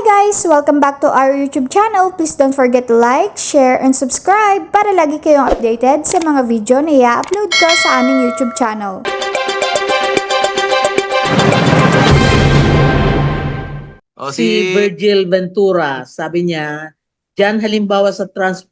guys! Welcome back to our YouTube channel. Please don't forget to like, share, and subscribe para lagi kayong updated sa mga video na i-upload ko sa aming YouTube channel. O si Virgil Ventura, sabi niya, diyan halimbawa sa trans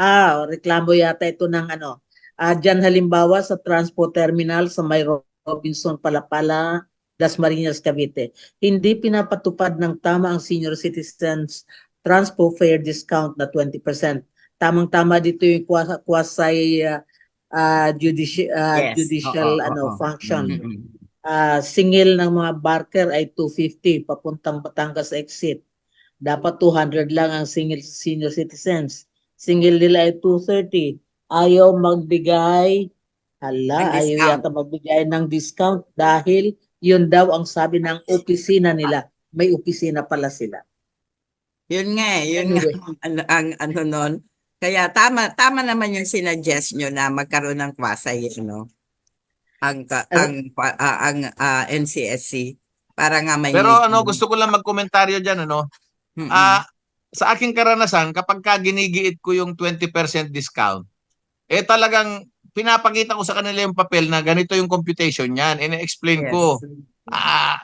ah, reklamo yata ito ng ano. Ah, diyan halimbawa sa transport terminal sa may Robinson Palapala, Dasmariñas, Cavite. Hindi pinapatupad ng tama ang senior citizens transpo fare discount na 20%. Tamang-tama dito yung quasi, uh, uh, judici- uh, Yes. judicial oo, ano oo. function Mm-mm. ah singil ng mga barker ay 250 papuntang Batangas exit. Dapat 200 lang ang single senior citizens. Single nila ay 230. Ayaw magbigay, hala, ayaw yata magbigay ng discount dahil yun daw ang sabi ng opisina nila. May opisina pala sila. Yun nga eh, yun nga Anyway. ang, ang ano nun. Kaya tama tama naman yung sinuggest nyo na magkaroon ng quasi ano. Ang ka- Ano? ang ah, ang ah, NCSC para nga may Pero ano, gusto ko lang magkomentaryo dyan, ano. Ah, sa aking karanasan, kapag ka ginigiit ko yung 20% discount, eh talagang pinapakita ko sa kanila yung papel na ganito yung computation niyan. Ine-explain Yes. ko, ah,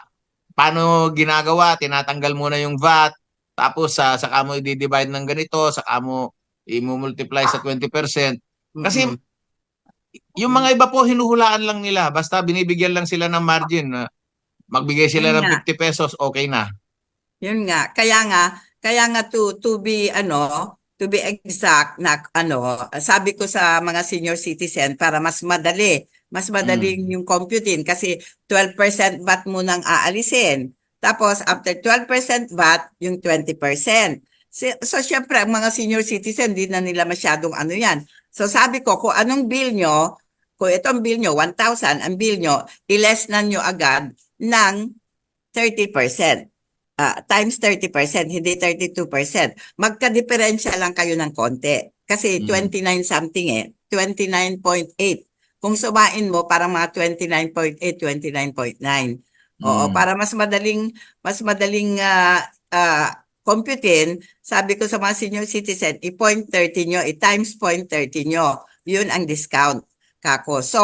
paano ginagawa, tinatanggal muna yung VAT, tapos sa saka mo i-divide ng ganito, saka mo i-multiply sa 20%. Kasi yung mga iba po hinuhulaan lang nila, basta binibigyan lang sila ng margin. na magbigay sila Yun ng nga. 50 pesos, okay na. Yun nga, kaya nga, kaya nga to to be ano, to be exact na ano, sabi ko sa mga senior citizen para mas madali, mas madaling yung computing kasi 12% VAT mo nang aalisin. Tapos after 12% VAT, yung 20%. So, so syempre ang mga senior citizen di na nila masyadong ano yan. So sabi ko kung anong bill nyo, kung itong bill nyo 1,000, ang bill nyo, i-less na nyo agad ng 30% ah, times 30%, hindi 32%. Magka-diferensya lang kayo ng konti. Kasi Mm. 29 something eh. 29.8. Kung sumain mo, parang mga 29.8, 29.9. Oo, Mm. para mas madaling, mas madaling ah, ah, computein, sabi ko sa mga senior citizen, i-point 30 nyo, i-times point 30 nyo. Yun ang discount, kako. So,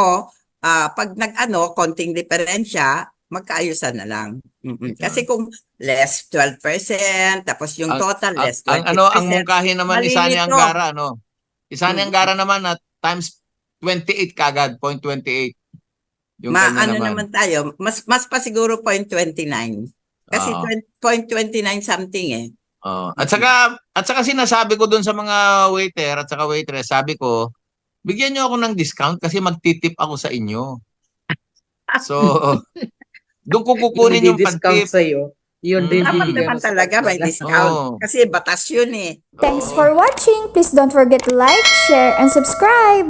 ah, pag nag-ano, konting diferensya, magkaayusan na lang. Mm-mm. Kasi kung less 12%, tapos yung Ang- total Ang, less 20%. ang ano, ang mungkahin naman ni Sani Malilito. Angara, ano? Isani Mm. Angara naman na times 28 kagad, point 28. Yung ma ano naman. naman tayo, mas mas pa siguro 0.29. Kasi. 20 0.29 something eh. Oo. At saka at saka sinasabi ko dun sa mga waiter at saka waitress, sabi ko, bigyan niyo ako ng discount kasi magtitip ako sa inyo. So, doon ko kukunin yung discount pag-tip. sa iyo. Yun Mm. din Dapat naman mo sa talaga may discount. Oo. Kasi batas yun eh. Thanks for watching! Please don't forget to like, share, and subscribe!